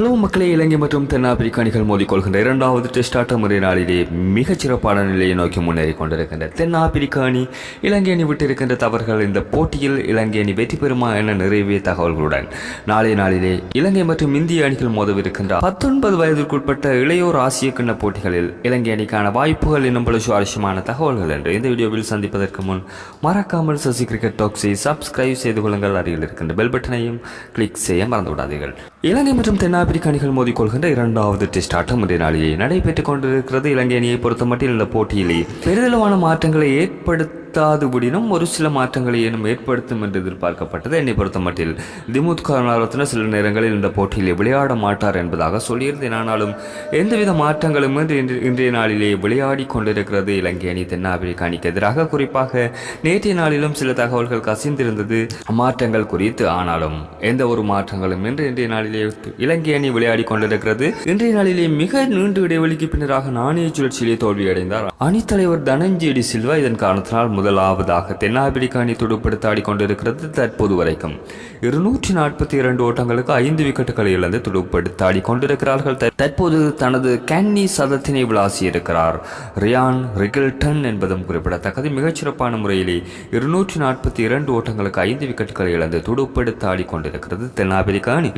Hello மக்களே இலங்கை மற்றும் தென்னாப்பிரிக்க அணிகள் மோதிக்கொள்கின்ற இரண்டாவது டெஸ்ட் ஆட்ட முறை நாளிலே மிகச்சிறப்பான நிலையை நோக்கி முன்னேறி கொண்டிருக்கின்ற தென்னாப்பிரிக்க அணி இலங்கை அணி விட்டிருக்கின்ற தவறுகள் இந்த போட்டியில் இலங்கை அணி வெற்றி பெறுமா என நிறைவிய தகவல்களுடன் நாளைய நாளிலே இலங்கை மற்றும் இந்திய அணிகள் மோதவிருக்கின்ற பத்தொன்பது வயதிற்குட்பட்ட இளையோர் ஆசிய கிண்ண போட்டிகளில் இலங்கை அணிக்கான வாய்ப்புகள் இன்னும் பல சுவாரஸ்யமான தகவல்கள் என்று இந்த வீடியோவில் சந்திப்பதற்கு முன் மறக்காமல் சசி கிரிக்கெட் டாக்ஸை சப்ஸ்கிரைப் செய்து கொள்ளுங்கள். அருகில் இருக்கின்ற பெல் பட்டனையும் கிளிக் செய்ய மறந்து விடாதீர்கள் இலங்கை மற்றும் தென்னாப்பிரிக்க அணிகள் மோதிக்கொள்கின்ற இரண்டாவது டெஸ்ட் ஆட்டம் இன்றைய நாளிலே நடைபெற்றுக் கொண்டிருக்கிறது. இலங்கை அணியை பொறுத்தமட்டில் இந்த போட்டியிலே பெரிதளவான மாற்றங்களை ஏற்படுத்த ஏற்படுத்தாதுபடினும் ஒரு சில மாற்றங்களை ஏனும் ஏற்படுத்தும் என்று எதிர்பார்க்கப்பட்டது. என்னை பொறுத்தமட்டில் திமுத் கருணாரத்ன சில நேரங்களில் இந்த போட்டியிலே விளையாட மாட்டார் என்பதாக சொல்லியிருந்தேன். ஆனாலும் எந்தவித மாற்றங்களும் இன்றைய நாளிலே விளையாடி கொண்டிருக்கிறது. இலங்கை அணி தென்னாப்பிரிக்க அணிக்கு எதிராக குறிப்பாக நேற்றைய நாளிலும் சில தகவல்கள் கசிந்திருந்தது. மாற்றங்கள் குறித்து ஆனாலும் எந்த ஒரு மாற்றங்களும் இன்று இன்றைய நாளிலே இலங்கை அணி விளையாடி கொண்டிருக்கிறது. இன்றைய நாளிலே மிக நீண்ட இடைவெளிக்கு பின்னராக நாணய சுழற்சியிலே தோல்வியடைந்தார். அணித்தலைவர் தனஞ்சேடி சில்வா இதன் காரணத்தினால் முதலாவதாக தென்னாப்பிரிக்க அணி துடுப்படுத்த ஆடிக்கொண்டிருக்கிறது தற்போது வரைக்கும். இருநூற்றி நாற்பத்தி இரண்டு ஓட்டங்களுக்கு ஐந்து விக்கெட்டுகளை இழந்து துடுப்படுத்த ஆடிக்கொண்டிருக்கிறார்கள் தற்போது தனது கேன்னி சதத்தினை விளாசியிருக்கிறார். ரியான் ரிகில்டன் என்பதும் குறிப்பிடத்தக்கது. மிகச்சிறப்பான முறையிலே இருநூற்றி நாற்பத்தி இரண்டு ஓட்டங்களுக்கு ஐந்து விக்கெட்டுகளை இழந்து துடுப்படுத்த ஆடிக்கொண்டிருக்கிறது தென்னாப்பிரிக்க அணி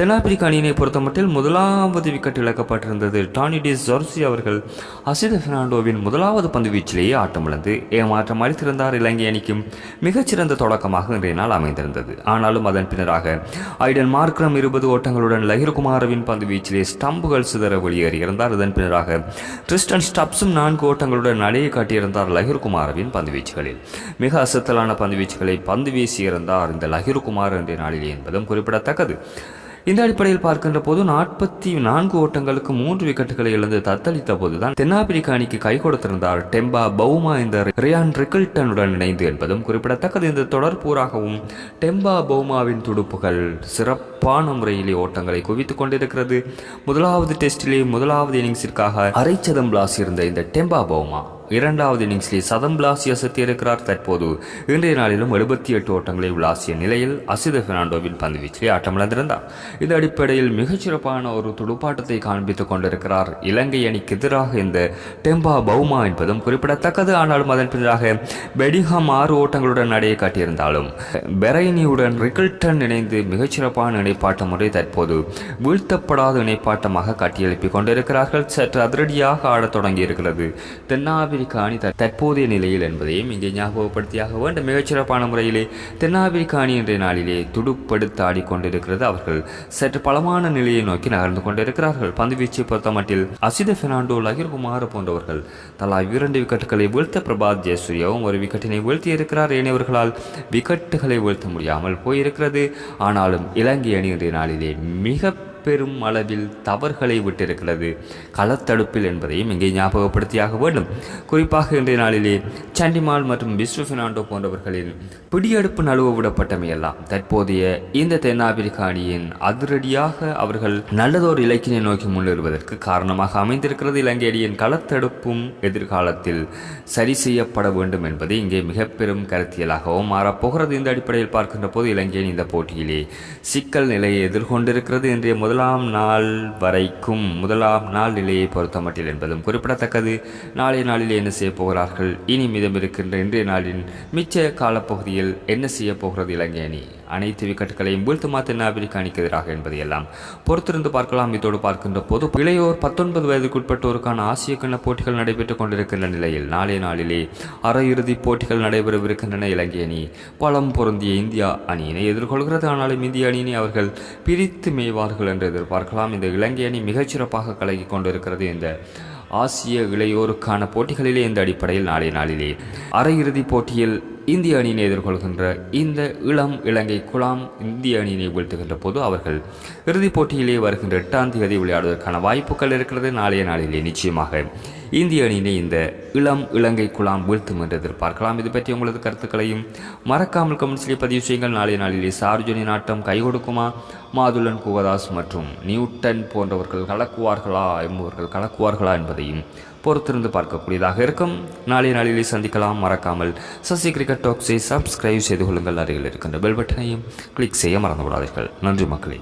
தென்னாப்பிரிக்க அணியினை பொறுத்தமட்டில் முதலாவது விக்கெட் இழக்கப்பட்டிருந்தது டானி டி ஜொர்சி அவர்கள். அசித பெர்னாண்டோவின் முதலாவது பந்து வீச்சிலேயே ஆட்டமிழந்து ஏமாற்றமாக அளித்திருந்தார் இலங்கை அணிக்கும் மிகச்சிறந்த தொடக்கமாக இன்றைய நாள் அமைந்திருந்தது. ஆனாலும் அதன் பின்னராக ஐடன் மார்க்ரம் இருபது ஓட்டங்களுடன் லஹிர்குமாரவின் பந்து வீச்சிலே ஸ்டம்புகள் சிதற வெளியேறியிருந்தார். இதன் பின்னராக கிறிஸ்டன் ஸ்டப்ஸும் நான்கு ஓட்டங்களுடன் நடையை காட்டியிருந்தார் லஹிர்குமாரவின் பந்து வீச்சுகளில். மிக அசத்தலான பந்து வீச்சுகளை பந்து வீசியிருந்தார் இந்த லஹிர்குமார் என்ற நாளிலே என்பதும் குறிப்பிடத்தக்கது. இந்த அடிப்படையில் பார்க்கின்ற போது நாற்பத்தி நான்கு ஓட்டங்களுக்கு மூன்று விக்கெட்டுகளை இழந்து தத்தளித்த போதுதான் தென்னாப்பிரிக்க அணிக்கு கை கொடுத்திருந்தார் டெம்பா பவுமா இந்த ரியான் ரிக்கில்டனுடன் இணைந்து என்பதும் குறிப்பிடத்தக்கது. இந்த தொடர் பூராகவும் டெம்பா பவுமாவின் துடுப்புகள் சிறப்பான முறையிலே ஓட்டங்களை குவித்துக் கொண்டிருக்கிறது. முதலாவது டெஸ்டிலே முதலாவது இன்னிங்ஸிற்காக அரைச்சதம் பிளாஸ் இருந்த இந்த டெம்பா பவுமா இரண்டாவது இன்னிங்ஸில் சதம் பிளாசி அசத்தியிருக்கிறார் தற்போது இன்றைய நாளிலும் எழுபத்தி எட்டு ஓட்டங்களை விளாசிய நிலையில் அசித பெர்னாண்டோவின் பந்து வீச்சிலே ஆட்டமிழந்திருந்தார் இது அடிப்படையில் மிகச்சிறப்பான ஒரு துடுப்பாட்டத்தை காண்பித்துக் கொண்டிருக்கிறார். இலங்கை அணிக்கு எதிராக இந்த டெம்பா பவுமா என்பதும் குறிப்பிடத்தக்கது. ஆனாலும் அதன் பின்னராக பெடிஹாம் ஆறு ஓட்டங்களுடன் நடையை காட்டியிருந்தாலும் பெரைனியுடன் ரிக்கில்டன் இணைந்து மிகச்சிறப்பான இணைப்பாட்டம் முறை தற்போது வீழ்த்தப்படாத இணைப்பாட்டமாக கட்டியெழுப்பிக் கொண்டிருக்கிறார்கள். சற்று அதிரடியாக ஆடத் தொடங்கியிருக்கிறது. தென்னாப்பிரிக்க அணி தற்போதைய நிலையில் என்பதையும் இங்கே ஞாபகப்படுத்தியாக வேண்டும். மிகச்சிறப்பான முறையிலே தென்னாப்பிரிக்க அணி இன்றைய நாளிலே துடுப்படுத்த ஆடிக்கொண்டிருக்கிறது அவர்கள். சற்று பலமான நிலையை நோக்கி நகர்ந்து கொண்டிருக்கிறார்கள். பந்துவீச்சை பொறுத்தமட்டில் அசித பெர்னாண்டோ லகிர்குமார் போன்றவர்கள் தலா இரண்டு விக்கெட்டுகளை வீழ்த்த பிரபாத் ஜெயசூர்யாவும் ஒரு விக்கெட்டினை வீழ்த்தியிருக்கிறார். ஏனையவர்களால் விக்கெட்டுகளை வீழ்த்த முடியாமல் போயிருக்கிறது. ஆனாலும் இலங்கை அணி இன்றைய நாளிலே மிக பெரும் அளவில் தவறுகளை விட்டிருக்கிறது. களத்தடுப்பில் என்பதையும் இங்கே ஞாபகப்படுத்தியாக வேண்டும். குறிப்பாக இன்றைய நாளிலே சண்டிமால் மற்றும் விஸ்வ பெர்னாண்டோ போன்றவர்களின் பிடியெடுப்பு நழுவ விடப்பட்டமையெல்லாம் தற்போதைய இந்த தென்னாப்பிரிக்க அணியின் அதிரடியாக அவர்கள் நல்லதொரு இலக்கினை நோக்கி முன்னேறுவதற்கு காரணமாக அமைந்திருக்கிறது. இலங்கை அணியின் களத்தடுப்பும் எதிர்காலத்தில் சரி செய்யப்பட வேண்டும் என்பது இங்கே மிக பெரும் கருத்தியலாகவும் மாறப்போகிறது. இந்த அடிப்படையில் பார்க்கின்ற போது இலங்கையின் இந்த போட்டியிலே சிக்கல் நிலையை எதிர்கொண்டிருக்கிறது. இன்றைய முதலாம் நாள் வரைக்கும் முதலாம் நாள் நிலையை பொறுத்தமட்டில் என்பதும் குறிப்பிடத்தக்கது. நாளைய நாளில் என்ன செய்ய போகிறார்கள்? இனி மீதம் இருக்கின்ற இன்றைய நாளின் மிச்ச காலப்பகுதியில் என்ன செய்ய போகிறது இலங்கை அணி அனைத்து விக்கெட்டுகளையும் வீழ்த்துமா தென்னாப்பிரிக்கா அணிக்கு எதிராக என்பதையெல்லாம் பொறுத்திருந்து பார்க்கலாம். இதோடு பார்க்கின்ற போது இளையோர் பத்தொன்பது வயதுக்குட்பட்டோருக்கான ஆசிய கிண்ண போட்டிகள் நடைபெற்றுக் கொண்டிருக்கின்ற நிலையில் நாளைய நாளிலே அரையிறுதிப் போட்டிகள் நடைபெறவிருக்கின்றன. இலங்கை அணி பலம் பொருந்திய இந்தியா அணியினை எதிர்கொள்கிறது. ஆனாலும் இந்திய அணியினை அவர்கள் பிரித்து மேய்வார்கள் என்று எதிர்பார்க்கலாம். இந்த இலங்கை அணி மிகச்சிறப்பாக கலகி கொண்டிருக்கிறது. இந்த ஆசிய இளையோருக்கான போட்டிகளிலே இந்த அடிப்படையில் நாளைய நாளிலே அரையிறுதிப் போட்டியில் இந்திய அணியினை எதிர்கொள்கின்ற இந்த இளம் இலங்கை குலாம் இந்திய அணியினை வீழ்த்துகின்ற போது அவர்கள் இறுதிப் போட்டியிலே வருகின்ற எட்டாம் தேதி விளையாடுவதற்கான வாய்ப்புகள் இருக்கிறது. நாளைய நாளிலே நிச்சயமாக இந்திய அணியினை இந்த இளம் இலங்கை குலாம் வீழ்த்தும் என்று எதிர்பார்க்கலாம். இது பற்றி உங்களது கருத்துக்களையும் மறக்காமல் கமெண்ட்ஸிலே பதிவு செய்யுங்கள். நாளைய நாளிலே சார்ஜனி நாட்டம் கை கொடுக்குமா? மாதுளன் குகதாஸ் மற்றும் நியூட்டன் போன்றவர்கள் கலக்குவார்களா? என்பவர்கள் கலக்குவார்களா என்பதையும் பொறுத்திருந்து பார்க்கக்கூடியதாக இருக்கும். நாளைய நாளிலே சந்திக்கலாம். மறக்காமல் சசி கிரிக்கெட் டாக்ஸை சப்ஸ்கிரைப் செய்து கொள்ளுங்கள். அருகில் இருக்கின்ற பெல் பட்டனையும் கிளிக் செய்ய மறந்துவிடாதீர்கள். நன்றி மக்களே.